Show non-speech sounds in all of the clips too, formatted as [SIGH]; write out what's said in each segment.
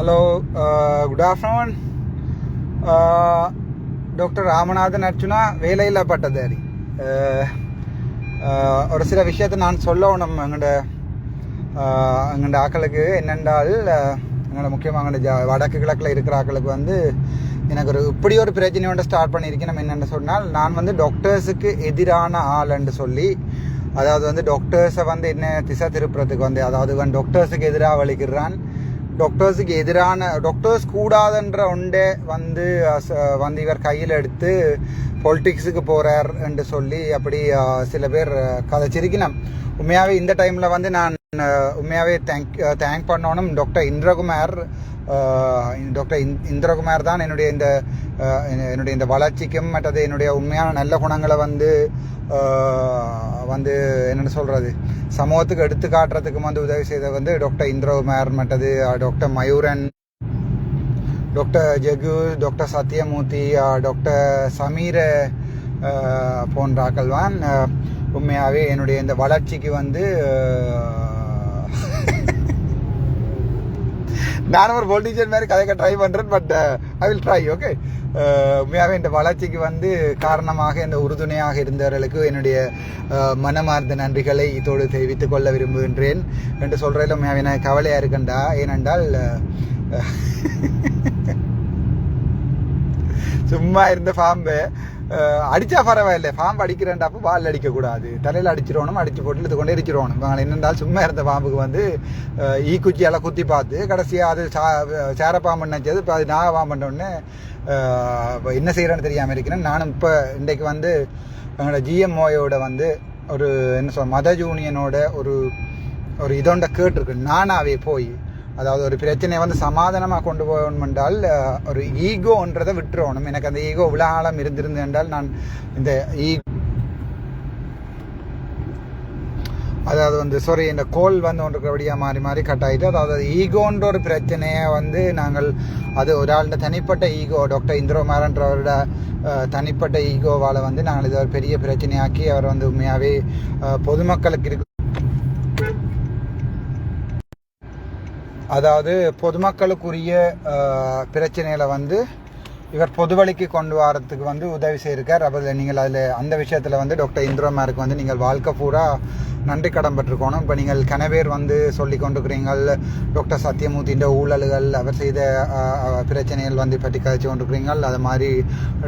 Hello good afternoon doctor Ramanathan Archchuna வேலையில்லா பட்டதாரி ஒரு சில விஷயத்தை நான் சொல்லணும் எங்கள்ட uh, எங்கள்ட ஆக்களுக்கு. என்னென்றால் uh, எங்களோட முக்கியமாக எங்கள்ட ஜா வடக்கு கிழக்கில் இருக்கிற ஆக்களுக்கு வந்து எனக்கு ஒரு இப்படி ஒரு பிரச்சனையோட ஸ்டார்ட் பண்ணியிருக்கேன் நம்ம என்னென்னு சொன்னால் நான் வந்து டாக்டர்ஸுக்கு எதிரான ஆள்ன்னு சொல்லி அதாவது வந்து டாக்டர்ஸை வந்து என்ன திசை திருப்புறதுக்கு வந்து அதாவது வந்து டாக்டர்ஸுக்கு எதிராக வலிக்கிறான் டாக்டர்ஸுக்கு எதிரான டாக்டர்ஸ் கூடாதுன்ற ஒன்றே வந்து வந்து இவர் கையில் எடுத்து பொலிட்டிக்ஸுக்கு போகிறார் என்று சொல்லி அப்படி சில பேர் கதைச்சிருக்கினேன் கதைச்சிருக்கணும் உண்மையாகவே இந்த டைமில் வந்து நான் உண்மையாகவே தேங்க் தேங்க் பண்ணணும். டாக்டர் இந்திரகுமார் டாக்டர் இந்திரகுமார் தான் என்னுடைய இந்த என்னுடைய இந்த வளர்ச்சிக்கும் மற்றது என்னுடைய உண்மையான நல்ல குணங்களை வந்து வந்து என்னென்னு சொல்கிறது சமூகத்துக்கு எடுத்து காட்டுறதுக்கும் வந்து உதவி செய்த வந்து டாக்டர் இந்திரகுமார் மற்றது doctor Mayuran doctor Jegu doctor Sathyamoorthy doctor Sameera போன்ற ஆக்கள்வான் உண்மையாகவே என்னுடைய இந்த வளர்ச்சிக்கு வந்து நானும் ஒரு பொலிட்டிஷியன் மாதிரி கதைக்க ட்ரை பண்ணுறேன் but I uh, will uh, try okay உண்மையாகவே இந்த வளர்ச்சிக்கு வந்து காரணமாக இந்த உறுதுணையாக இருந்தவர்களுக்கு என்னுடைய uh, மனமார்ந்த நன்றிகளை இதோடு தெரிவித்துக் கொள்ள விரும்புகின்றேன். என்று சொல்கிறதில் உண்மையாகவே நான் கவலையாக இருக்கண்டா ஏனென்றால் [LAUGHS] சும்மா இருந்த பாம்பு. அடித்தா அடிச்சா பரவாயில்ல. பாம்பு அடிக்கிறேன்டாப்போ வால் அடிக்கக்கூடாது. தலையில் அடிச்சிடணும் அடிச்சு போட்டு இது கொண்டே எரிச்சிடணும் என்ன என்னென்றால் சும்மா இருந்த பாம்புக்கு வந்து ஈக்குச்சியெல்லாம் குத்தி பார்த்து கடைசியாக அது சா சேரப்பாம்பு நினச்சது. இப்போ அது நாகப்பாம்புன்னொடனே என்ன செய்கிறேன்னு தெரியாமல் இருக்கிறேன். நானும் இப்போ இன்றைக்கு வந்து எங்களோட ஜிஎம்ஓயோட வந்து ஒரு என்ன சொல் மத யூனியனோட ஒரு ஒரு இதோண்ட கேட்டிருக்கு. நானாவே போய் அதாவது ஒரு பிரச்சனையை வந்து சமாதானமாக கொண்டு போகணும் என்றால் ஒரு ஈகோன்றதை விட்டுறணும். எனக்கு அந்த ஈகோ விழாலம் இருந்திருந்து என்றால் நான் இந்த ஈ அதாவது வந்து சாரி இந்த கோல் வந்து ஒன்று இருக்கிறபடியாக மாறி மாறி கட் ஆகிட்டு அதாவது ஈகோன்ற ஒரு பிரச்சனையை வந்து நாங்கள் அது ஒரு ஆளுடைய தனிப்பட்ட ஈகோ டாக்டர் இந்திரகுமாரன்றவரோட தனிப்பட்ட ஈகோவால் வந்து நாங்கள் இதை ஒரு பெரிய பிரச்சனையாக்கி அவர் வந்து உண்மையாகவே பொதுமக்களுக்கு இருக்கு அதாவது பொதுமக்களுக்குரிய பிரச்சனைகளை வந்து இவர் பொதுவழிக்கு கொண்டு வரத்துக்கு வந்து உதவி செய்திருக்கார். அப்போ நீங்கள் அதில் அந்த விஷயத்தில் வந்து டாக்டர் இந்திரமாருக்கு வந்து நீங்கள் வாழ்க்கை பூரா நன்றி கடன் பட்டிருக்கணும் இப்போ நீங்கள் கனவேர் வந்து சொல்லி கொண்டிருக்கிறீங்கள். டாக்டர் சத்யமூர்த்தின்ற ஊழல்கள் அவர் செய்த பிரச்சனைகள் வந்து பற்றி கழிச்சு கொண்டிருக்கிறீங்கள். அது மாதிரி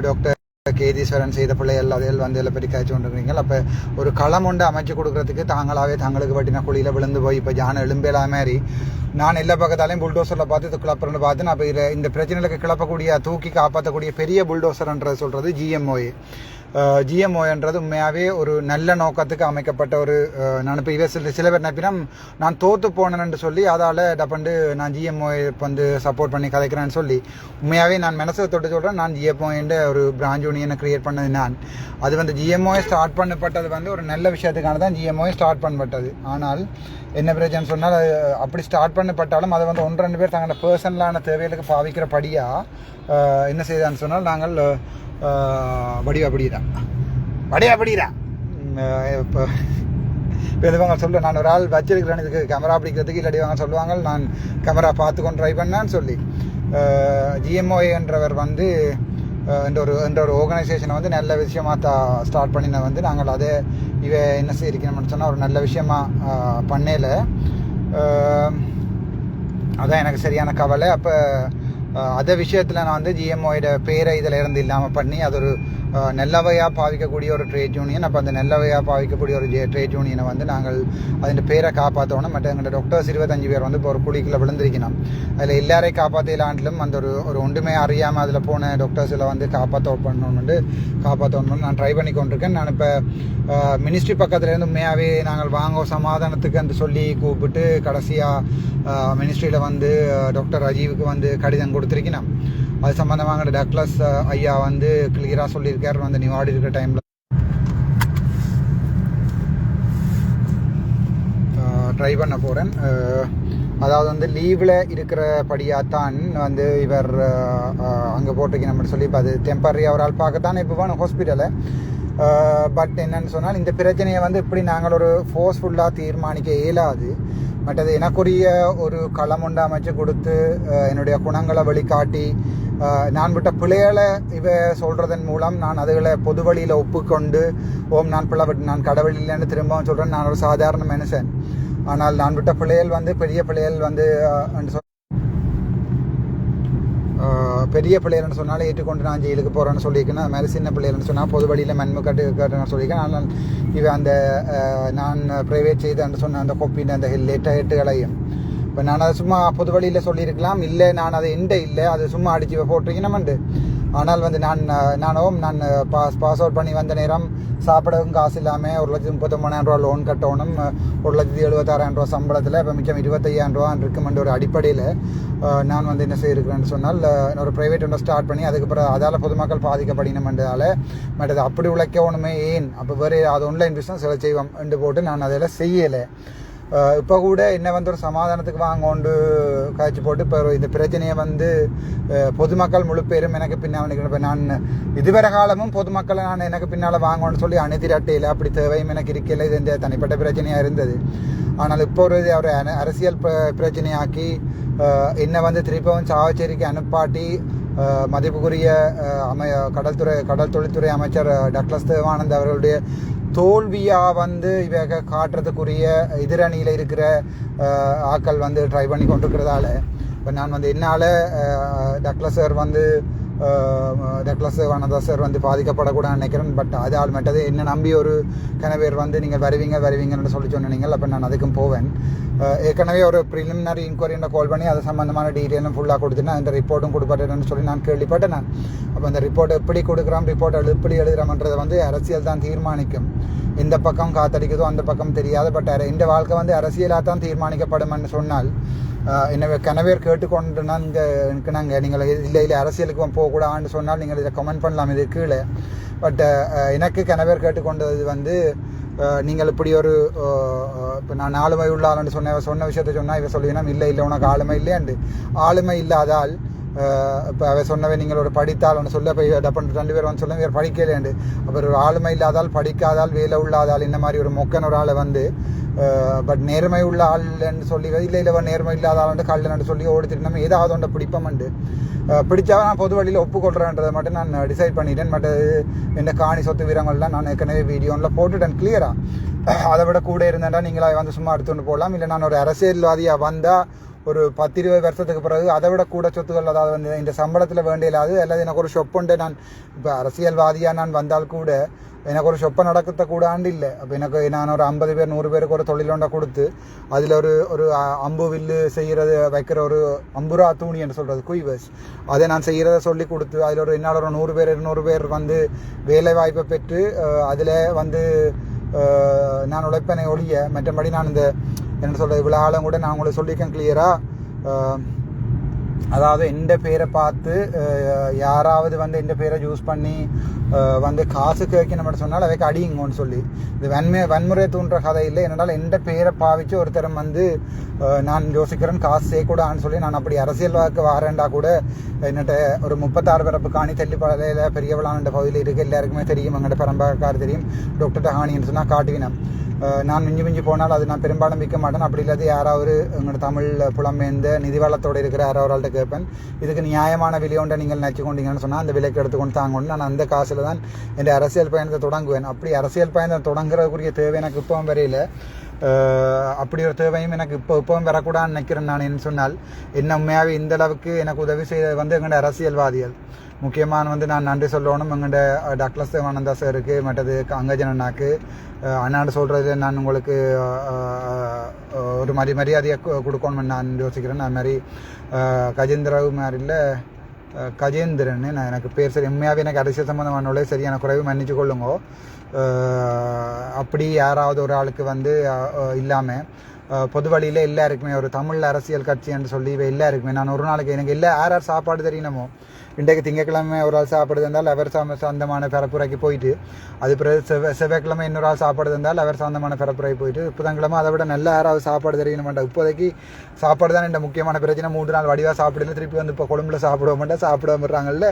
டாக்டர் கேதீஸ்வரன் செய்த பிள்ளைகள் அதில் வந்து இதில் பற்றி காய்ச்சி கொண்டிருக்கிறீங்க. அப்போ ஒரு களம் ஒன்று அமைச்சு கொடுக்கறதுக்கு தாங்களாவே தங்களுக்கு பட்டின குழியில் விழுந்து போய் இப்போ ஜான எலும்பேலா மாதிரி நான் எல்லா பக்கத்தாலையும் புல்டோசரில் பார்த்து இது கிளப்புறேன்னு பார்த்து நான் இப்போ இதில் இந்த பிரச்சனைகளுக்கு கிளப்பக்கூடிய தூக்கி காப்பாற்றக்கூடிய பெரிய புல்டோசர்ன்றது சொல்கிறது ஜிஎம்ஓஏ ஜிஎம்ஓன்றது உண்மையாகவே ஒரு நல்ல நோக்கத்துக்கு அமைக்கப்பட்ட ஒரு அஹ், நான் இப்போ இவ சில சில பேர் நினைப்பினா நான் தோற்று போனேன்னு சொல்லி அதால் டப்பண்டு நான் ஜிஎம்ஓ வந்து சப்போர்ட் பண்ணி கதைக்கிறேன்னு சொல்லி உண்மையாகவே நான் மனசை தொட்டு சொல்கிறேன் நான் ஜிஎம்ஓன்ற ஒரு பிராஞ்சு யூனியனை கிரியேட் பண்ணது நான் அது வந்து ஜிஎம்ஓ ஸ்டார்ட் பண்ணப்பட்டது வந்து ஒரு நல்ல விஷயத்துக்கான தான் ஜிஎம்ஓ ஸ்டார்ட் பண்ணப்பட்டது. ஆனால் என்ன பிரச்சனை சொன்னால் அது அப்படி ஸ்டார்ட் பண்ணப்பட்டாலும் அதை வந்து ஒன்று ரெண்டு பேர் தங்களோட பர்சனலான தேவைகளுக்கு பாவிக்கிறபடியாக என்ன செய்தான்னு சொன்னால் நாங்கள் வடிவ வடிவா படிடா வடிவா இப்போ இப்போ சொல்ல நான் ஒரு ஆள் வச்சிருக்கிறேன் இதுக்கு கேமரா பிடிக்கிறதுக்கு இல்லாட்டி அவங்க சொல்லுவாங்க நான் கேமரா பார்த்துக்கொண்டு ட்ரை பண்ணேன்னு சொல்லி. ஜிஎம்ஓஏன்றவர் வந்து இந்த ஒரு இந்த ஒரு ஆர்கனைசேஷனை வந்து நல்ல விஷயமா தா ஸ்டார்ட் பண்ணின வந்து நாங்கள் அதை இவ என்ன செய்யிருக்கணும்னு சொன்னால் ஒரு நல்ல விஷயமா பண்ணல. அதான் எனக்கு சரியான கவலை. அப்போ அதே விஷயத்தில் நான் வந்து ஜிஎம்ஓயோட பேரை இதில் இருந்து இல்லாமல் பண்ணி அது ஒரு நல்லவையாக பாவிக்கக்கூடிய ஒரு ட்ரேட் யூனியன் அப்போ அந்த நல்லவையாக பாவிக்கக்கூடிய ஒரு ட்ரேட் யூனியனை வந்து நாங்கள் அதன் பேரை காப்பாற்றணும் மற்ற எங்களோட டாக்டர்ஸ் இருபத்தஞ்சு பேர் வந்து இப்போ ஒரு குழிக்குள்ள விழுந்திருக்கணும். அதில் எல்லாரையும் காப்பாற்றலாண்டிலும் அந்த ஒரு ஒரு ஒன்றுமே அறியாமல் அதில் போன டாக்டர்ஸில் வந்து காப்பாற்ற பண்ணணும்னு காப்பாற்றணும்னு நான் ட்ரை பண்ணி கொண்டிருக்கேன். நான் இப்போ மினிஸ்ட்ரி பக்கத்துலேருந்து உண்மையாகவே நாங்கள் வாங்க சமாதானத்துக்கு அந்த சொல்லி கூப்பிட்டு கடைசியாக மினிஸ்ட்ரியில் வந்து டாக்டர் ராஜீவுக்கு வந்து கடிதம் கொடுத்துருக்கணும். அது சம்மந்தமாக டக்ளஸ் ஐயா வந்து கிளியராக சொல்லியிருக்கார் வந்து நீ ஆடி இருக்கிற டைமில் ட்ரை பண்ண போகிறேன் அதாவது வந்து லீவில் இருக்கிறபடியாக தான் வந்து இவர் அங்கே போட்டிருக்கணும் சொல்லி இப்போ அது டெம்பரரி அவரால் பார்க்கத்தானே இப்போ வேணும் ஹாஸ்பிட்டலை பட் என்னன்னு சொன்னால் இந்த பிரச்சனையை வந்து இப்படி நாங்கள் ஒரு ஃபோர்ஸ்ஃபுல்லாக தீர்மானிக்க இயலாது. மற்றது எனக்குரிய ஒரு களம் உண்டு அமைச்சு கொடுத்து என்னுடைய குணங்களை வழிகாட்டி நான் விட்ட பிள்ளைகளை இவ சொல்றதன் மூலம் நான் அதுகளை பொது வழியில் ஒப்புக்கொண்டு ஓம் நான் பிள்ளை விட்டு நான் கடவுள் இல்லைன்னு திரும்பவும் சொல்கிறேன் நான் ஒரு சாதாரண மனுஷன். ஆனால் நான் விட்ட பிள்ளைகள் வந்து பெரிய பிள்ளைகள் வந்து அஹ், என்று சொல் ஆஹ் பெரிய பிள்ளைகள்னு சொன்னாலும் ஏற்றுக்கொண்டு நான் ஜெயிலுக்கு போகிறேன்னு சொல்லியிருக்கேன். அது மாதிரி சின்ன பிள்ளைகள்னு சொன்னால் பொது வழியில் மண்மு கட்டு கட்டுன்னு சொல்லியிருக்கேன். ஆனால் இவன் அந்த நான் ப்ரைவேட் செய்தேன்னு சொன்ன அந்த கொப்பின் அந்த லேட்டாக ஹெட்டுகளையும் இப்போ நான் அதை சும்மா பொது வழியில் சொல்லியிருக்கலாம். இல்லை நான் அதை எந்த இல்லை. அது சும்மா அடித்து போட்டிருக்கணும்ண்டு ஆனால் வந்து நான் நானும் நான் பாஸ் பாஸ் அவுட் பண்ணி வந்த நேரம் சாப்பிடவும் காசு இல்லாமல் ஒரு லட்சத்தி முப்பத்தொம்பதாயிரம் ரூபா லோன் கட்டணும். ஒரு லட்சத்தி எழுபத்தாறாயிரம் ரூபா சம்பளத்தில் இப்போ மிச்சம் இருபத்தையாயிரம் ரூபா இருக்குமென்ற ஒரு அடிப்படையில் நான் வந்து என்ன செய்யிருக்கிறேன்னு சொன்னால் ஒரு ப்ரைவேட் ஒன்று ஸ்டார்ட் பண்ணி அதுக்கப்புறம் அதால் பொதுமக்கள் பாதிக்கப்படினமென்றதால மற்றது அப்படி உழைக்கணுமே ஏன்? அப்போ வேறு அது ஆன்லைன் பிஸ்னஸ் எல்லாம் செய்வோம் என்று போட்டு நான் அதில் செய்யலை. இப்போ கூட என்ன வந்து ஒரு சமாதானத்துக்கு வாங்கோண்டு காய்ச்சி போட்டு இப்போ இந்த பிரச்சனையை வந்து பொதுமக்கள் முழு பேரும் எனக்கு பின்னால் இப்போ நான் இதுவரை காலமும் பொதுமக்களை நான் எனக்கு பின்னால் வாங்கணும்னு சொல்லி அணிதிரட்டையில் அப்படி தேவையும் எனக்கு இருக்கல இது இந்த தனிப்பட்ட பிரச்சனையாக இருந்தது ஆனால் இப்போ ஒரு இது அரசியல் பிரச்சனையாக்கி என்னை வந்து திருப்பவும் சாவச்சேரிக்கு அனுப்பாட்டி மதிப்புக்குரிய அமை கடல்துறை கடல் தொழில்துறை அமைச்சர் டக்ளஸ் தேவானந்த் அவர்களுடைய தோல்வியாக வந்து இவக காட்டுறதுக்குரிய எதிரணியில் இருக்கிற ஆக்கள் வந்து ட்ரை பண்ணி கொண்டிருக்கிறதால. இப்போ நான் வந்து என்னால் டக்ளஸ் சார் வந்து அஹ், டக்ளஸ் சார் வந்து பாதிக்கப்படக்கூடாதுன்னு நினைக்கிறேன். பட் அது ஆள் மட்டது என்ன நம்பி ஒரு கணவர் வந்து நீங்கள் வருவீங்க வருவீங்கன்னு சொல்லி சொன்னீங்க அப்போ நான் அதுக்கும் போவேன். ஏற்கனவே ஒரு ப்ரிலிமினரி இன்கொயரின்னு கால் பண்ணி அது சம்மந்தமான டீட்டெயிலும் ஃபுல்லாக கொடுத்துட்டேன் அந்த ரிப்போர்ட்டும் கொடுப்பட்டேன்னு சொல்லி நான் கேள்விப்பட்டேன் நான். அப்போ அந்த ரிப்போர்ட் எப்படி கொடுக்குறோம் ரிப்போர்ட் எழு எப்படி எழுதுறோம்ன்றதை வந்து அரசியல் தான் தீர்மானிக்கும். இந்த பக்கம் காத்தடிக்குதோ அந்த பக்கம் தெரியாது பட் இந்த வாழ்க்கை வந்து அரசியலாக தான் தீர்மானிக்கப்படும்னு சொன்னால் எனவே கனவேர் கேட்டுக்கொண்டு நாங்கள் நாங்கள் நீங்கள் இல்லை இல்லை அரசியலுக்கு போகக்கூடாதுன்னு சொன்னால் நீங்கள் இதை கமெண்ட் பண்ணலாம். இது கீழே. பட் எனக்கு கனவேர் கேட்டுக்கொண்டது வந்து நீங்கள் இப்படி ஒரு இப்போ நான் ஆளுமை உள்ள ஆளுன்னு சொன்ன சொன்ன விஷயத்த சொன்னால் இவ சொல்லுவீங்கன்னா இல்லை இல்லை உனக்கு ஆளுமை இல்லையாண்டு. ஆளுமை இல்லாதால் இப்போ அவ சொன்னவை நீங்கள் ஒரு படித்தால் ஒன்று சொல்ல போய் டப்பன் ரெண்டு பேர் வந்து சொல்ல வேறு படிக்கலேண்டு அப்புறம் ஒரு ஆளுமை இல்லாதால் படிக்காதால் வேலை உள்ளாதால் இந்த மாதிரி ஒரு மொக்கன் ஒரு ஆளை வந்து பட் நேர்மை உள்ள ஆள்ன்னு சொல்லி இல்லை இல்லை நேர்மை இல்லாத ஆளுண்டு கல்லன்னு சொல்லி ஓடிச்சிட்டு நம்ம ஏதாவது ஒன்றை பிடிப்போம்ண்டு பிடிச்சா நான் பொது வழியில் ஒப்புக்கொள்கிறேன்றதை மட்டும் நான் டிசைட் பண்ணிட்டேன். பட் என்ன காணி சொத்து வீரங்கள்லாம் நான் ஏற்கனவே வீடியோவில் போட்டுட்டேன் கிளியராக அதை விட கூட இருந்தேன்டா நீங்களா வந்து சும்மா எடுத்துகிட்டு போகலாம் இல்லை நான் ஒரு அரசியல்வாதியாக வந்தால் ஒரு பத்து இருபது வருஷத்துக்கு பிறகு அதை விட கூட சொத்துக்கள் அதாவது வந்து இந்த சம்பளத்தில் வேண்டியலாது அல்லது எனக்கு ஒரு ஷொப்புண்டு நான் இப்போ அரசியல்வாதியாக நான் வந்தால் கூட எனக்கு ஒரு ஷொப்பை நடக்கத்த கூடாண்டு இல்லை அப்போ எனக்கு நான் ஒரு ஐம்பது பேர் நூறு பேருக்கு ஒரு தொழிலொண்டை கொடுத்து அதில் ஒரு ஒரு அம்பு வில்லு செய்கிறது வைக்கிற ஒரு அம்புரா தூணி என்று சொல்கிறது குய்வஸ் அதை நான் செய்கிறத சொல்லி கொடுத்து அதில் ஒரு என்னால் ஒரு நூறு பேர் இருநூறு பேர் வந்து வேலை வாய்ப்பை பெற்று அதில் வந்து நான் உழைப்பனை ஒழிய மற்றபடி நான் இந்த என்ன சொல்கிறது இவ்வளோ ஆளும் கூட நான் உங்களுக்கு சொல்லியிருக்கேன் கிளியராக அதாவது எந்த பேரை பார்த்து யாராவது வந்து எந்த பேரை யூஸ் பண்ணி வந்து காசு கேட்கணும் சொன்னால் அவைக்கு அடியுங்கன்னு சொல்லி. இது வன்மை வன்முறை தூண்டுற கதை இல்லை. என்னால் எந்த பேரை பாவிச்சு ஒருத்தரம் வந்து நான் யோசிக்கிறேன் காசு செய்யக்கூடாதுன்னு சொல்லி நான் அப்படி அரசியல் வாக்கு கூட என்னட்ட ஒரு முப்பத்தாறு பிறப்பு காணி தெல்லிப்பாளையில் பெரியவளான பகுதியில் இருக்குது எல்லாருக்குமே தெரியும். எங்கள்கிட்ட பரம்பக்கார் தெரியும். டாக்டர் டஹானின்னு சொன்னால் காட்டுவினம் நான் மிஞ்சி மிஞ்சி போனால் அது நான் பெரும்பாலும் விற்க மாட்டேன். அப்படி இல்லாத யாராவது எங்களோட தமிழ் புலம்பெயர்ந்த நிதிவளத்தோடு இருக்கிற யாராவது கேட்பேன். இதுக்கு நியாயமான விலையோண்ட நீங்கள் நினச்சி கொண்டீங்கன்னு சொன்னால் அந்த விலைக்கு எடுத்துக்கொண்டு தாங்கணும். நான் அந்த காசில் தான் என் அரசியல் பயணத்தை தொடங்குவேன். அப்படி அரசியல் பயணத்தை தொடங்குறதுக்குரிய தேவை எனக்கு இப்பவும் வரையில. அப்படி ஒரு தேவையும் எனக்கு இப்போ இப்பவும் வரக்கூடாதுன்னு நினைக்கிறேன் நான். என்ன சொன்னால் என்ன உண்மையாகவே இந்த அளவுக்கு எனக்கு உதவி செய்த வந்து எங்களோட அரசியல்வாதிகள். முக்கியமான வந்து நான் நன்றி சொல்லணும். எங்கள்கிட்ட டாக்டர் தேவானந்தா சாருக்கு மற்றது அங்கஜன் அண்ணாக்கு அண்ணாண்டு சொல்கிறது நான் உங்களுக்கு ஒரு மாதிரி மரியாதையை கொடுக்கணும்னு நான் யோசிக்கிறேன். அது மாதிரி அஹ், கஜேந்திரவு மாதிரில கஜேந்திரன் நான் எனக்கு பேர் சரி உண்மையாகவே எனக்கு அரசியல் சம்மந்தமான சரியான குறைவு மன்னிச்சு கொள்ளுங்கோ. அப்படி யாராவது ஒரு ஆளுக்கு வந்து இல்லாமல் பொது வழியில் எல்லாருக்குமே ஒரு தமிழ் அரசியல் கட்சி என்று சொல்லி இவ எல்லாருக்குமே நான் ஒரு நாளைக்கு எனக்கு எல்லா யார் யார் சாப்பாடு தெரியணுமோ இன்றைக்கு திங்கக்கிழமை ஒரு ஆள் சாப்பிடுறது இருந்தால் அவர் சொந்தமான பரப்புரைக்கு போயிட்டு அது பிறகு செவ்வாய் செவ்வாய்க்கிழமை இன்னொரு ஆள் சாப்பிடுறது இருந்தால் அவர் சொந்தமான பரப்புரைக்கு போயிட்டு புதன்கிழமை அதை விட நல்ல யாராவது சாப்பாடு தெரியணும் மாட்டேன் இப்போதைக்கு சாப்பாடு தான் இந்த முக்கியமான பிரச்சனை. மூன்று நாள் வடிவாக சாப்பிடல திருப்பி வந்து இப்போ கொழும்புல சாப்பிட மாட்டேன் சாப்பிட விடுறாங்கல்ல.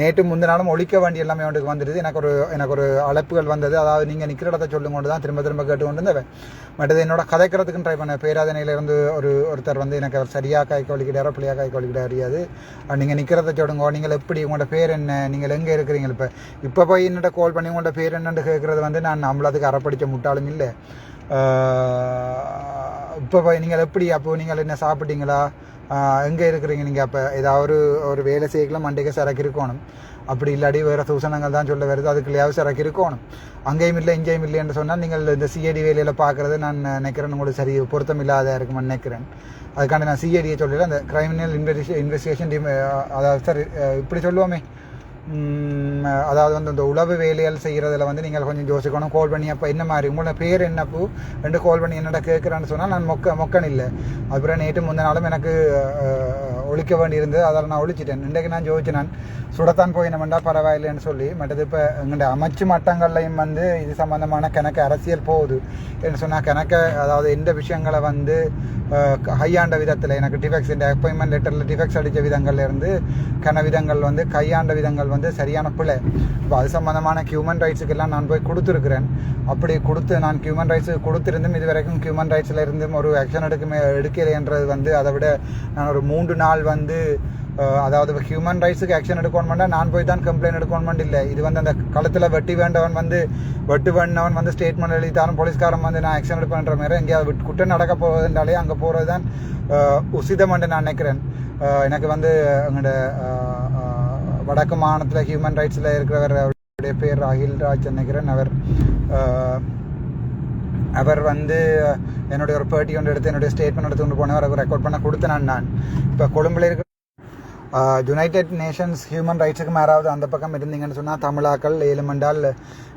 நேற்று முந்தின நாளும் ஒழிக்க வேண்டிய எல்லாமே அவனுக்கு வந்துடுது. எனக்கு ஒரு எனக்கு ஒரு அழைப்புகள் வந்தது. அதாவது நீங்கள் நிற்கிற இடத்த சொல்லும் கொண்டு தான் திரும்ப திரும்ப கேட்டு கொண்டு இருந்தவன் மற்றது என்னோட கதைக்கிறதுக்குன்னு ட்ரை பண்ண பேராதனையிலேருந்து ஒரு ஒருத்தர் வந்து எனக்கு சரியாக கை கொலிக்கிட்டாரோ பிள்ளையாக கை கொலிக்கிட்டார் அறியாது நீங்கள் நிற்கிறத சொல்லுங்க. நீங்கள் நீங்கள் எப்படி உங்களோட பேர் என்ன நீங்கள் எங்கே இருக்கிறீங்க? இப்போ இப்போ போய் என்னட்ட கால் பண்ணி உங்களோட பேர் என்னன்னு கேட்குறது வந்து நான் நம்மளதுக்கு அறப்படிச்ச முட்டாளும் இல்லை. இப்போ போய் நீங்கள் எப்படி அப்போது நீங்கள் என்ன சாப்பிட்டீங்களா? எங்கே இருக்கிறீங்க நீங்கள் அப்போ? ஏதாவது ஒரு ஒரு வேலை செய்யலாம் மண்டைக்கு சரக்கு இருக்கணும். அப்படி இல்லாடி வேறு சூசனங்கள் தான் சொல்ல வருது. அதுக்குள்ளேயாவது சரக்கு இருக்கணும். அங்கேயும் இல்லை இங்கேயும் இல்லைன்னு சொன்னால் நீங்கள் இந்த சிஐடி வேலையில் பார்க்குறது நான் நினைக்கிறேன். உங்களுக்கு சரி பொருத்தம் இல்லாத இருக்குமென்னு நினைக்கிறேன். அதுக்காண்டி நான் சிஐடியை சொல்லல அந்த கிரைமினல் இன்வெஸ்டி இன்வெஸ்டிகேஷன் டீம் அதாவது சார் இப்படி சொல்லுவோமே. அதாவது வந்து இந்த உளவு வேலைகள் செய்கிறதுல வந்து நீங்கள் கொஞ்சம் யோசிக்கணும். கால் பண்ணி அப்போ என்ன மாதிரி? உங்களோட பேர் என்னப்போ ரெண்டு கால் பண்ணி என்னடா கேட்குறான்னு சொன்னால் நான் மொக்க மொக்கன் இல்லை அப்புறம் நேற்று முந்தின நாளும் எனக்கு ஒழிக்க வேண்டியிருந்தது. அதில் நான் ஒழிச்சிட்டேன். இன்றைக்கு நான் ஜோதிச்சு நான் சுடத்தான் போயினமெண்டா பரவாயில்லைன்னு சொல்லி மற்றது இப்போ எங்கள்ட அமைச்சு மட்டங்கள்லையும் வந்து இது சம்மந்தமான கணக்கு அரசியல் போகுது என்ன சொன்னால் கணக்கை அதாவது எந்த விஷயங்களை வந்து கையாண்ட விதத்தில் எனக்கு டிஃபெக்ஸ் இந்த அப்பாயின்மெண்ட் லெட்டரில் டிஃபெக்ஸ் அடித்த விதங்கள்லேருந்து கன விதங்கள் வந்து கையாண்ட விதங்கள் வந்து சரியான பிள்ளை இப்போ அது சம்மந்தமான ஹியூமன் ரைட்ஸுக்கெல்லாம் நான் போய் கொடுத்துருக்குறேன். அப்படி கொடுத்து நான் ஹியூமன் ரைட்ஸுக்கு கொடுத்துருந்தும் இது வரைக்கும் ஹியூமன் ரைட்ஸில் இருந்தும் ஒரு ஆக்ஷன் எடுக்க எடுக்கலைன்றது வந்து அதை விட நான் ஒரு மூன்று நாள் வந்து அதாவது ஹியூமன் ரைட்ஸுக்கு ஆக்ஷன் எடுக்கணும்னா நான் போய் தான் கம்ப்ளைண்ட் எடுக்கணும் இல்லை. இது வந்து அந்த களத்தில் வெட்டி வேண்டவன் வந்து வெட்டு வேண்டவன் வந்து ஸ்டேட்மெண்ட் எழுதித்தாலும் போலீஸ்காரன் வந்து நான் ஆக்ஷன் எடுப்பேன்ற மாதிரி எங்கேயாவது விட்டு- குற்றம் நடக்க போவதுனாலே அங்கே போகிறது தான் உசிதம் என்று நான் நினைக்கிறேன். எனக்கு வந்து எங்களோட வடக்கு மாநிலத்தில் ஹியூமன் ரைட்ஸில் இருக்கிறவர் அவருடைய பேர் அகில் ராஜ் நினைக்கிறேன். அவர் அவர் வந்து என்னுடைய ஒரு பேட்டி ஒன்று எடுத்து என்னுடைய ஸ்டேட்மெண்ட் எடுத்து கொண்டு போனவர் அவர் ரெக்கார்ட் பண்ண கொடுத்தேன் நான். இப்போ கொழும்புல இருக்க யுனைடெட் நேஷன்ஸ் ஹியூமன் ரைட்ஸுக்கு மேலாவது அந்த பக்கம் இருந்தீங்கன்னு சொன்னால் தமிழாக்கள் எலுமெண்டால்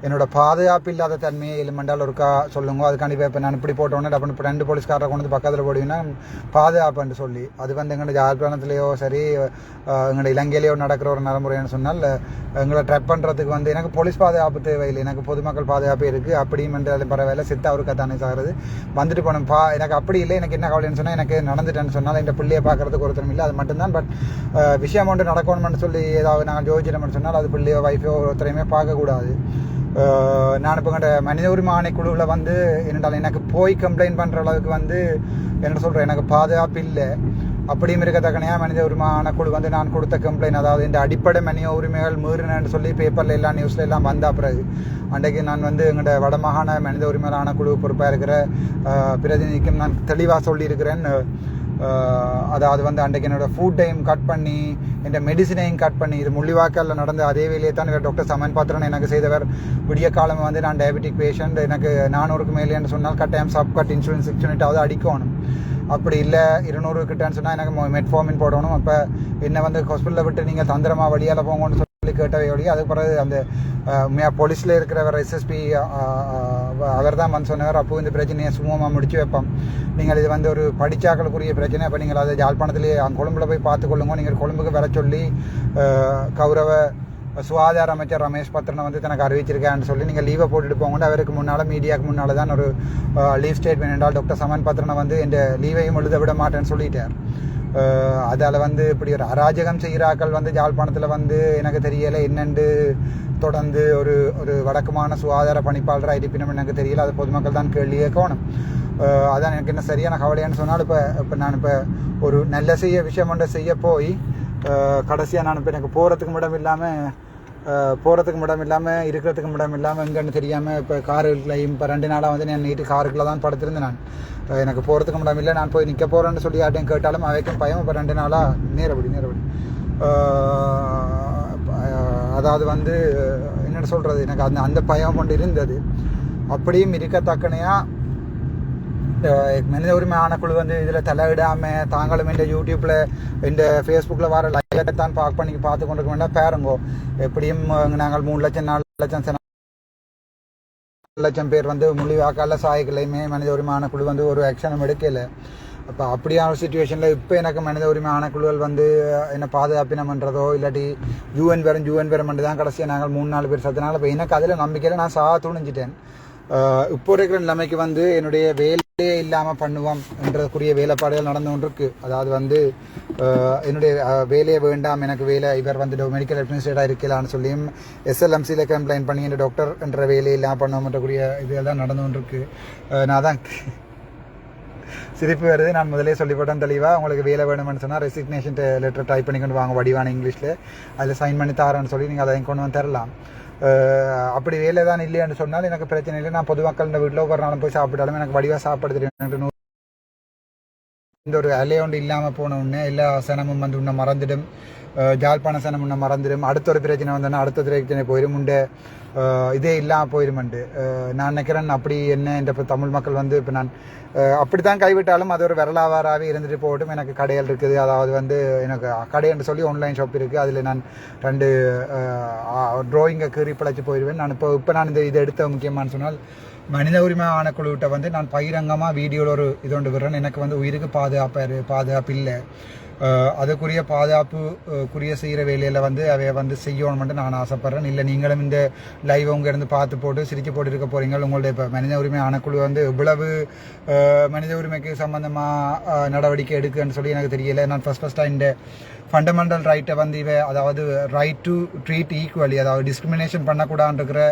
என்னோட பாதுகாப்பு இல்லாத தன்மையை ஏழுமண்டால் ஒருக்கா சொல்லுங்க அதுக்காண்டி இப்போ நான் இப்படி போட்டோன்னே டப்பு இப்போ ரெண்டு போலீஸ்காரரை கொண்டு வந்து பக்கத்தில் போடுவீங்கன்னா பாதுகாப்புன்னு சொல்லி அது வந்து எங்களோட யாழ்ப்பாணத்துலேயோ சரி எங்களோட இலங்கையிலேயோ நடக்கிற ஒரு நடைமுறைன்னு சொன்னால் எங்களை ட்ரெப் பண்ணுறதுக்கு வந்து எனக்கு போலீஸ் பாதுகாப்பு தேவையில்லை எனக்கு பொதுமக்கள் பாதுகாப்பு இருக்குது அப்படியும் என்றாலும் பரவாயில்ல சித்தா அவருக்கு தானே சாகிறது வந்துட்டு போனோம் பா எனக்கு அப்படி இல்லை எனக்கு என்ன கவலைன்னு சொன்னால் எனக்கு நடந்துட்டேன்னு சொன்னால் இந்த பிள்ளையை பார்க்குறதுக்கு ஒருத்தரும் இல்லை அது மட்டும்தான் பட் விஷயம் ஒன்று நடக்கணும்னு சொல்லி ஏதாவது நாங்கள் யோசிச்சிட்டோம்னு சொன்னால் அது பிள்ளையோ வைஃபோ ஒருத்தரையுமே பார்க்கக்கூடாது. நான் இப்போ கண்ட மனித உரிமை ஆணைக்குழுவில் வந்து என்னென்றால் எனக்கு போய் கம்ப்ளைண்ட் பண்ணுற அளவுக்கு வந்து என்ன சொல்கிறேன் எனக்கு பாதுகாப்பு இல்லை. அப்படியும் இருக்கத்தக்கனையாக மனித உரிமை ஆணைக்குழு வந்து நான் கொடுத்த கம்ப்ளைண்ட் அதாவது இந்த அடிப்படை மனித உரிமைகள் மீறினேன்னு சொல்லி பேப்பரில் எல்லாம் நியூஸில் எல்லாம் வந்த பிறகு அன்றைக்கு நான் வந்து எங்களோட வடமாகாண மனித உரிமைகள் ஆணைக்குழு பொறுப்பாக இருக்கிற பிரதிநிதிக்கும் நான் தெளிவாக சொல்லியிருக்கிறேன் அதாவது வந்து அன்றைக்கு என்னோட ஃபுட்டையும் கட் பண்ணி என் மெடிசினையும் கட் பண்ணி இது முள்ளிவாக்கல்ல நடந்த அதே வேலையை தான் இவர் டாக்டர் சமன் பாத்திரன் எனக்கு செய்தவர். விடிய காலம் வந்து நான் டயபெட்டிக் பேஷண்ட் எனக்கு நானூறுக்கு மேலேன்னு சொன்னால் கட்டாயம் சப் கட் இன்சூரன்ஸ் சிக்ஸ் யூனிட்டாவது அடிக்கணும். அப்படி இல்லை இருநூறு கிட்டன்னு சொன்னால் எனக்கு மெட்ஃபார்மின் போடணும். அப்போ என்னை வந்து ஹாஸ்பிட்டலில் விட்டு நீங்கள் தந்திரமாக வழியால் போங்கன்னு கேட்டதை கேட்டவை ஒழிய அதுக்கு பிறகு அந்த போலீஸில் இருக்கிறவர் எஸ்எஸ்பி அவர் தான் வந்து சொன்னவர் அப்போ இந்த பிரச்சனையை சுமூகமாக முடிச்சு வைப்போம். நீங்கள் இது வந்து ஒரு படிச்சாக்களுக்குரிய பிரச்சனை. அப்போ நீங்கள் அதை யாழ்ப்பாணத்திலேயே அங்கே கொழும்புல போய் பார்த்துக்கொள்ளுங்க நீங்கள் கொழும்புக்கு வர சொல்லி கௌரவ சுகாதார அமைச்சர் ரமேஷ் பத்ரனை வந்து தனக்கு அறிவிச்சிருக்கான்னு சொல்லி நீங்கள் லீவை போட்டுட்டு போங்க அவருக்கு முன்னால் மீடியாவுக்கு முன்னால் தான் ஒரு லீவ் ஸ்டேட்மெண்ட் என்றால் டாக்டர் சமன் பத்ரனை வந்து இந்த லீவையும் எழுத விட மாட்டேன்னு சொல்லிட்டார். அதால் வந்து இப்படி ஒரு அராஜகம் செய்கிறாக்கள் வந்து யாழ்ப்பாணத்தில் வந்து எனக்கு தெரியலை என்னென்று தொடர்ந்து ஒரு ஒரு வடக்குமான சுகாதார பணிப்பாளராக இருப்பினும் எனக்கு தெரியல அது பொதுமக்கள் தான் கேள்வி கேட்கணும். அதான் எனக்கு என்ன சரியான கவலையான்னு சொன்னால் இப்போ இப்போ நான் இப்போ ஒரு நல்ல செய்ய விஷயம் ஒன்றை செய்ய போய் கடைசியாக நான் இப்போ எனக்கு போகிறதுக்கு மட்டும் இல்லாமல் போகிறதுக்கு இடம் இல்லாமல் இருக்கிறதுக்கு இடம் இல்லாமல் எங்கன்னு தெரியாமல் இப்போ காருக்குள்ளையும் இப்போ ரெண்டு நாளாக வந்து நான் நைட்டு காருக்குள்ளே தான் படுத்திருந்தேன் நான். எனக்கு போகிறதுக்கு இடம் இல்லை நான் போய் நிற்க போகிறேன்னு சொல்லி யார்ட்டையும் கேட்டாலும் அவைக்கும் பயம். இப்போ ரெண்டு நாளாக நேரப்படி நேரப்படி. அதாவது வந்து என்ன சொல்கிறது எனக்கு அந்த அந்த பயம் கொண்டு இருந்தது. அப்படியும் இருக்கத்தக்கனையாக மனித உரிமை ஆணைக்குழு வந்து இதில் தலையிடாமல் தாங்களும் இந்த யூடியூப்பில் இந்த ஃபேஸ்புக்கில் வர லைவை தான் பார்க் பண்ணி பார்த்து கொண்டு வேண்டாம். பாருங்கோ எப்படியும் நாங்கள் மூணு லட்சம் நாலு லட்சம் நாலு லட்சம் பேர் வந்து முள்ளிவாக்கால சாய்க்கலையுமே மனித உரிமை ஆணைக்குழு வந்து ஒரு ஆக்ஷனும் எடுக்கலை. அப்போ அப்படியான ஒரு சுச்சுவேஷனில் இப்போ எனக்கு மனித உரிமை ஆணைக்குழுக்கள் வந்து என்ன பாதுகாப்பினம்ன்றதோ இல்லாட்டி யூஎன் பெறும் யூஎன் பேரும் தான் கடைசியாக நாங்கள் மூணு நாலு பேர் சத்தினால இப்போ எனக்கு அதில் நம்பிக்கையில் நான் சா துணிஞ்சிட்டேன் இப்போ இருக்கிற நிலைமைக்கு வந்து என்னுடைய வேலை இல்லாமல் பண்ணுவோம் என்றதுக்குரிய வேலைப்பாடுகள் நடந்து கொண்டிருக்கு. அதாவது வந்து என்னுடைய வேலையை வேண்டாம் எனக்கு வேலை இவர் வந்து மெடிக்கல் அட்மினிஸ்ட்ரேட்டாக இருக்கலான்னு சொல்லியும் எஸ்எல்எம்சியில் கம்ப்ளைண்ட் பண்ணி இந்த டாக்டர் என்ற வேலையை இல்லாமல் பண்ணுவோம்ன்றக்கூடிய இதெல்லாம் நடந்து கொண்டிருக்கு. நான் தான் சிரிப்பு வருது. நான் முதலே சொல்லிவிட்டேன் தெளிவாக உங்களுக்கு வேலை வேணும்னு சொன்னால் ரெசிக்னேஷன் லெட்டர் டைப் பண்ணி கொண்டு வாங்க. வடிவான இங்கிலீஷில். அதில் சைன் பண்ணி தரேன்னு சொல்லி நீங்கள் அதை கொண்டு வந்து தரலாம். அப்படி வேலை தான் இல்லையான்னு சொன்னால் எனக்கு பிரச்சனை இல்லை. நான் பொதுமக்கள் இந்த வீட்டில் ஒவ்வொரு நாளும் போய் சாப்பிட்டாலும் எனக்கு வடிவாக சாப்பாடு தெரியும் எனக்கு இந்த ஒரு அலையோண்டு இல்லாமல் போன உடனே எல்லா சனமும் வந்து உன்னை மறந்துடும். அஹ் ஜாழ்ப்பாண மறந்துடும் அடுத்த ஒரு பிரச்சனை வந்தோன்னா அடுத்த பிரச்சனை போயிடும் உண்டு இதே இல்லாமல் போயிருமண்டு நான் நினைக்கிறேன் அப்படி என்ன இந்த இப்போ தமிழ் மக்கள் வந்து இப்போ நான் அஹ் அப்படித்தான் கைவிட்டாலும் அது ஒரு விரலாவாராகவே இருந்துட்டு போகட்டும் எனக்கு கடைகள் இருக்குது அதாவது வந்து எனக்கு கடைன்னு சொல்லி ஆன்லைன் ஷாப் இருக்குது அதில் நான் ரெண்டு ட்ராயிங்கை கீறி பிழைச்சி போயிடுவேன் நான் இப்போ இப்போ நான் இந்த இதை எடுத்த முக்கியமானு சொன்னால் மனித உரிமை ஆணைக்குழுவிட்ட வந்து நான் பகிரங்கமாக வீடியோவில் ஒரு இது விடுறேன் எனக்கு வந்து உயிருக்கு பாதுகாப்பு பாதுகாப்பு இல்லை அதுக்குரிய பாதுகாப்பு குரிய குறிய செய்கிற வேலையில் வந்து அவைய வந்து செய்யணும்னு நான் ஆசைப்பட்றேன். இல்லை நீங்களும் இந்த லைவ் உங்க இருந்து பார்த்து போட்டு சிரிச்சு போட்டு இருக்க போகிறீங்க உங்களுடைய இப்போ மனித உரிமை ஆணைக்குழு வந்து இவ்வளவு மனித உரிமைக்கு சம்பந்தமாக நடவடிக்கை எடுக்குன்னு சொல்லி எனக்கு தெரியல. நான் ஃபர்ஸ்ட் ஃபஸ்ட்டாக இந்த ஃபண்டமெண்டல் ரைட்டை வந்து இவ அதாவது ரைட் டு ட்ரீட் ஈக்குவலி அதாவது டிஸ்கிரிமினேஷன் பண்ணக்கூடாதுன்ற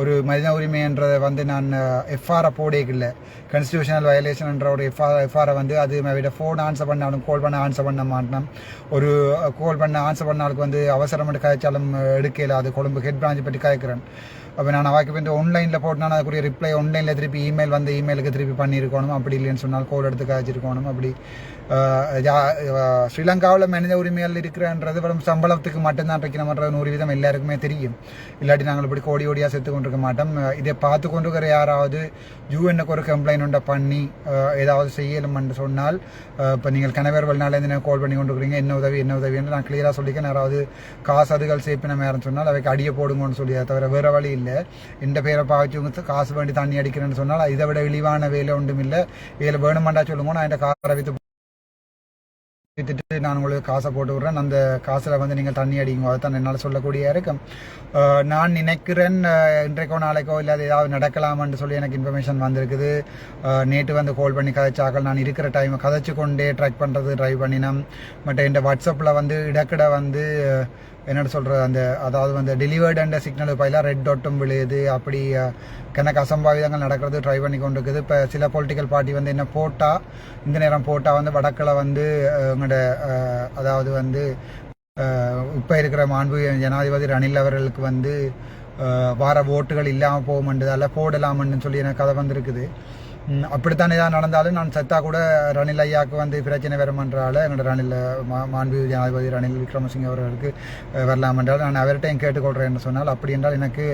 ஒரு மனித உரிமைன்றதை வந்து நான் எஃப்ஆரை இல்லை கான்ஸ்டியூஷனல் வயலேஷன்ன்ற ஒரு எஃப்ஆர் எஃப்ஆரை வந்து அது விட ஃபோன் ஆன்சர் பண்ணாலும் கால் பண்ண ஆன்சர் பண்ண மாட்டினோம் ஒரு கால் பண்ண ஆன்சர் பண்ண ஆளுக்கு வந்து அவசரம் கதைச்சாலும் எடுக்கல அது கொழும்பு ஹெட் பிரான்ச் பற்றி காய்க்கிறேன். அப்போ நான் அவாக்கு வந்து ஆன்லைனில் போட்டுனா அதுக்குரிய ரிப்ளை ஆன்லைனில் திருப்பி இமெயில் வந்து இமெயிலுக்கு திருப்பி பண்ணியிருக்கணும். அப்படி இல்லைன்னு சொன்னால் கோல் எடுத்து காய்ச்சிருக்கணும். அப்படி ஸ்ரீலங்காவில் மனித உரிமைகள் இருக்கிறன்றது வெறும் சம்பளத்துக்கு மட்டும்தான் இருக்கணும்ன்ற நூறு வீதம் எல்லாருக்குமே தெரியும். இல்லாட்டி நாங்கள் இப்படி கோடி கோடியாக செத்து கொண்டிருக்க மாட்டோம். இதை பார்த்து கொண்டிருக்கிற யாராவது யூஎன்னுக்கு ஒரு கம்ப்ளைண்ட் உண்டை பண்ணி ஏதாவது செய்யலும்னு சொன்னால் இப்போ நீங்கள் கணவர் வெளிநாளேருந்து கால் பண்ணி கொண்டு இருக்கிறீங்க என்ன உதவி என்ன உதவின்னு நான் கிளியராக சொல்லிக்கேன் யாராவது காசு அதுகள் சேப்பின மேரன்னு சொன்னால் அவைக்கு அடியை போடுங்கன்னு சொல்லி தவிர வேறு வழி இல்லை. இந்த பேரை பாய்ச்சி காசு வேண்டி தண்ணி அடிக்கிறேன்னு சொன்னால் இதை விட இழிவான வேலை ஒன்றும் இல்லை. வேலை வேணுமாண்டா சொல்லுங்க நான் இந்த காரை வித்து வித்துட்டு நான் உங்களுக்கு காசை போட்டு விட்றேன். அந்த காசில் வந்து நீங்கள் தண்ணி அடிங்க அதுதான் என்னால் சொல்லக்கூடிய இருக்கும். நான் நினைக்கிறேன் இன்றைக்கோ நாளைக்கோ இல்லாத ஏதாவது நடக்கலாமான்னு சொல்லி எனக்கு இன்ஃபர்மேஷன் வந்திருக்குது. நேற்று வந்து கால் பண்ணி கதைச்சாக்கள் நான் இருக்கிற டைம் கதைச்சு கொண்டே ட்ராக் பண்ணுறது ட்ரைவ் பண்ணினேன். பட் என் வாட்ஸ்அப்பில் வந்து இடக்கிட வந்து அஹ், என்னோட சொல்கிறது அந்த அதாவது அந்த டெலிவர்டு அண்ட் சிக்னல் பயிலாக ரெட் டாட்டும் விழுது அப்படி கணக்கு அசம்பாவிதங்கள் நடக்கிறது ட்ரை பண்ணி கொண்டு இருக்குது இப்போ சில பொலிட்டிக்கல் பார்ட்டி வந்து என்ன போட்டா இந்த நேரம் போட்டா வந்து வடக்கில் வந்து உங்களோட அதாவது வந்து இப்போ இருக்கிற மாண்பு ஜனாதிபதி ரணில் அவர்களுக்கு வந்து வார ஓட்டுகள் இல்லாமல் போகுமென்றதால போடலாம்னு சொல்லி எனக்கு கதை வந்திருக்குது. அப்படித்தான் ஏதாவது நடந்தாலும் நான் செத்தா கூட ரணில் ஐயாவுக்கு வந்து பிரச்சனை வருமென்றால எங்களோட ரணில் மாண்பு ஜனாதிபதி ரணில் விக்ரமசிங்க அவர்களுக்கு வரலாம் என்றால் நான் அவர்கிட்டையும் கேட்டுக்கொள்கிறேன் என்று சொன்னால் அப்படி என்றால் எனக்கு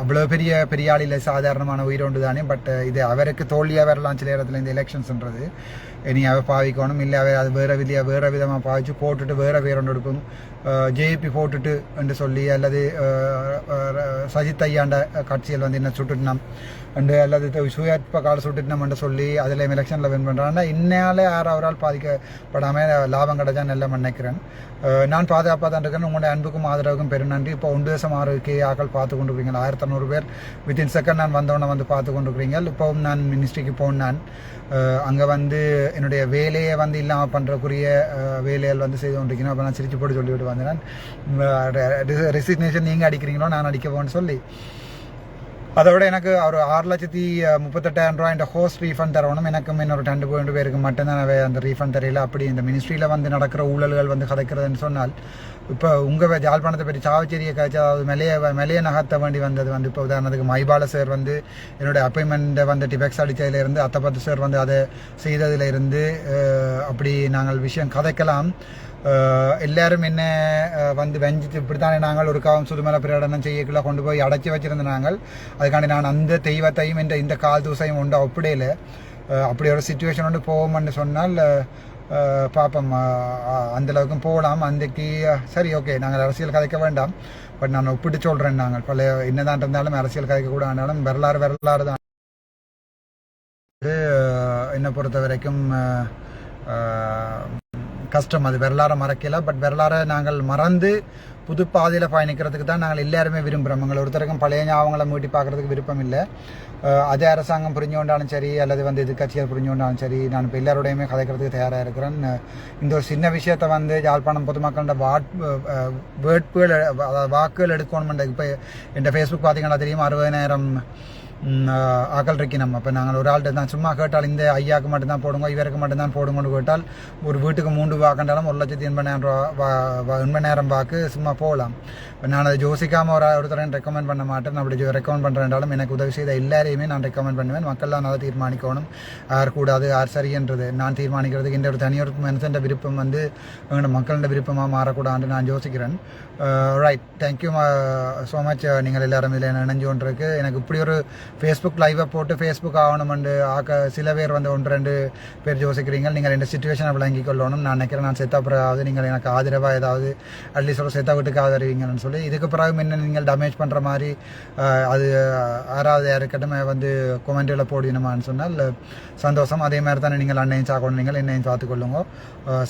அவ்வளோ பெரிய பெரிய ஆள் இல்லை சாதாரணமான உயிரோண்டு தானே பட் இது அவருக்கு தோல்வியாக வரலாம் சில இடத்துல இந்த எலெக்ஷன்ஸ்ன்றது இனி அவர் பாவிக்கணும் இல்லை அவர் அது வேறு விதியாக வேறு விதமாக பாவிச்சு போட்டுட்டு வேறு வேற ஒன்று எடுக்கும் ஜேபி போட்டுட்டு என்று சொல்லி அல்லது சஜித் ஐயாண்ட கட்சியில் வந்து என்ன சுட்டுட்டு சுட்டுட்டினோம் அண்டு அல்லது சுயாட்ப கால சுட்டு நம்ம சொல்லி அதில் எலெக்ஷனில் வின் பண்ணுறாங்கன்னா இன்னாலே யார் அவரால் பாதிக்கப்படாமல் லாபம் கிடைச்சா நல்ல நினைக்கிறேன். நான் பாதுகாப்பாக தான் இருக்கேன். உங்களுடைய அன்புக்கும் ஆதரவுக்கும் பெரும் நன்றி. இப்போ ஒன்று தேசம் ஆறுக்கு ஆக்கள் பார்த்து கொண்டு இருக்கிறீங்க ஆயிரத்தி ஐநூறு பேர் வித்தின் செகண்ட் நான் வந்தவொடனே வந்து பார்த்து கொண்டு இருக்கிறீங்க இப்போவும் நான் மினிஸ்ட்ரிக்கு போனேன் அங்கே வந்து என்னுடைய வேலையை வந்து இல்லாமல் பண்ணுறக்குரிய வேலைகள் வந்து செய்து கொண்டிருக்கணும் அப்போ நான் சிரிச்சு போட்டு சொல்லிவிட்டு வந்தேன். ரெசிக்னேஷன் நீங்கள் அடிக்கிறீங்களோ நான் அடிக்க போன்னு சொல்லி. அதோட எனக்கு ஒரு ஆறு லட்சத்தி முப்பத்தெட்டாயிரம் ரூபாய் இந்த ஹோஸ்ட் ரீஃபண்ட் தரணும். எனக்கும் இன்னொரு ரெண்டு ரெண்டு பேருக்கு மட்டும்தான் அந்த ரீஃபண்ட் தெரியல. அப்படி இந்த மினிஸ்ட்ரியில் வந்து நடக்கிற ஊழல்கள் வந்து கதைக்கிறதுன்னு சொன்னால் இப்போ உங்கள் ஜாழ்ப்பாணத்தை பற்றி சாவச்சேரியை காய்ச்சி அதாவது மெலைய மெலைய நகர்த்த வேண்டி வந்தது வந்து இப்போ உதாரணத்துக்கு மைபால சார் வந்து என்னுடைய அப்பாயின்மெண்ட்டை வந்து டிபெக்ஸ் அடித்ததுலேருந்து அத்தப்பத்து சார் வந்து அதை செய்ததிலிருந்து அப்படி நாங்கள் விஷயம் கதைக்கலாம். எல்லாரும் என்ன வந்து வெஞ்சிட்டு இப்படித்தானே நாங்கள் ஒரு காவம் சுதுமலை பிரகடனம் செய்யக்குள்ள கொண்டு போய் அடைச்சி வச்சிருந்த நாங்கள் அதுக்காண்டி நான் அந்த தெய்வத்தையும் இந்த இந்த கால் தூசையும் உண்டு. அப்படியில அப்படி ஒரு சுச்சுவேஷன் ஒன்று போவோம்னு சொன்னால் பார்ப்போம் அந்தளவுக்கும் அந்த போகலாம். அன்றைக்கு சரி ஓகே நாங்கள் அரசியல் கதைக்க வேண்டாம். பட் நான் ஒப்பிட்டு சொல்கிறேன் நாங்கள். பல என்னதான் இருந்தாலும் அரசியல் கதைக்க கூட ஆனாலும் வரலாறு வரலாறு தான். இது என்னை பொறுத்த வரைக்கும் கஷ்டம். அது வரலாறை மறக்கல. பட் வரலாறை நாங்கள் மறந்து புது பாதையில் பயணிக்கிறதுக்கு தான் நாங்கள் எல்லாருமே விரும்புகிறோம் எங்களை ஒருத்தருக்கும் பழைய ஞாபகங்களை மீட்டி பார்க்குறதுக்கு விருப்பம் இல்லை. அதே அரசாங்கம் புரிஞ்சு கொண்டாலும் சரி அல்லது வந்து எதிர்கட்சிகள் புரிஞ்சு கொண்டாலும் சரி நான் இப்போ எல்லாரோடையுமே கதைக்கிறதுக்கு தயாராக இருக்கிறேன். இந்த ஒரு சின்ன விஷயத்தை வந்து யாழ்ப்பாணம் பொதுமக்களோட வாட் வேட்புகள் அதாவது வாக்குகள் எடுக்கணும் இப்போ என் ஃபேஸ்புக் பார்த்தீங்கன்னா தெரியும் அறுபதாயிரம் ம், நம்ம இப்போ இருக்கணும் அப்போ நாங்கள் ஒரு ஆள்கிட்ட தான் சும்மா கேட்டால் இந்த ஐயாவுக்கு மட்டும்தான் போடுங்க இவருக்கு மட்டும்தான் போடுங்கன்னு கேட்டால் ஒரு வீட்டுக்கு மூன்று வாக்கண்டாலும் ஒரு லட்சத்தி எண்பதாயிரம் ரூபா வா- வா- எண்பதாயிரம் வாக்கு சும்மா போகலாம். இப்போ நான் அதை யோசிக்காமல் ஒரு ஒருத்தரையும் ரெக்கமெண்ட் பண்ண மாட்டேன். நான் அப்படி ரெக்கமெண்ட் பண்ணுறேன்டாலும் எனக்கு உதவி செய்த எல்லாரையுமே நான் ரெக்கமெண்ட் பண்ணுவேன். மக்கள்லாம் நல்லா தீர்மானிக்கணும். யார் கூடாது யார் சரின்றது. நான் தீர்மானிக்கிறதுக்கு இந்த ஒரு தனியொரு மனுஷன் விருப்பம் வந்து எங்களோட மக்களோட விருப்பமாக மாறக்கூடாதுன்னு நான் யோசிக்கிறேன். ரைட் தேங்க்யூ ஸோ மச் நீங்கள் எல்லாரும் இதில் நினைஞ்சு கொண்டிருக்கு. எனக்கு இப்படி ஒரு ஃபேஸ்புக் லைவை போட்டு ஃபேஸ்புக் ஆகணுமெண்டு ஆக்க சில பேர் வந்து ஒன்று ரெண்டு பேர் யோசிக்கிறீங்க நீங்கள் ரெண்டு சுச்சுவேஷனை விளங்கி கொள்ளணும். நான் நினைக்கிறேன் நான் செத்த பிறகு நீங்கள் எனக்கு ஆதரவாக ஏதாவது அட்லீஸ்ட் ஒரு செத்த வீட்டுக்கு ஆதரிவீங்கன்னு சொல்லி இதுக்கு பிறகு என்ன நீங்கள் டேமேஜ் பண்ணுற மாதிரி uh, அது uh, யாராவது யாருக்கட்டும் வந்து கொமெண்டில் போடணுமான்னு சொன்னால் uh, சந்தோஷம். அதே மாதிரி தானே நீங்கள் அன்னையும் சாக்கணும் நீங்கள் என்னையும் பார்த்துக்கொள்ளுங்க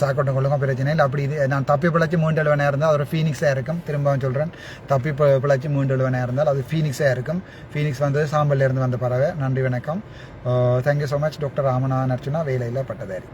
சாக்கொண்டு கொள்ளுங்க பிரச்சனை இல்லை. அப்படி இது நான் தப்பி பிழைச்சி மூன்று நேரம் இருந்தால் ஒரு ஃபீனிக்ஸ் ஃபீனிக்ஸாக இருக்கும் திரும்பவும் சொல்கிறேன் தப்பி பிழைச்சி மூன்று எழுவனாக இருந்தால் அது ஃபீனிக்ஸாக இருக்கும். ஃபீனிக்ஸ் வந்தது சாம்பல்ல இருந்து வந்த பறவை. நன்றி வணக்கம். Thank you so much doctor Ramanathan Archchuna வேலையில் பட்டதாரி.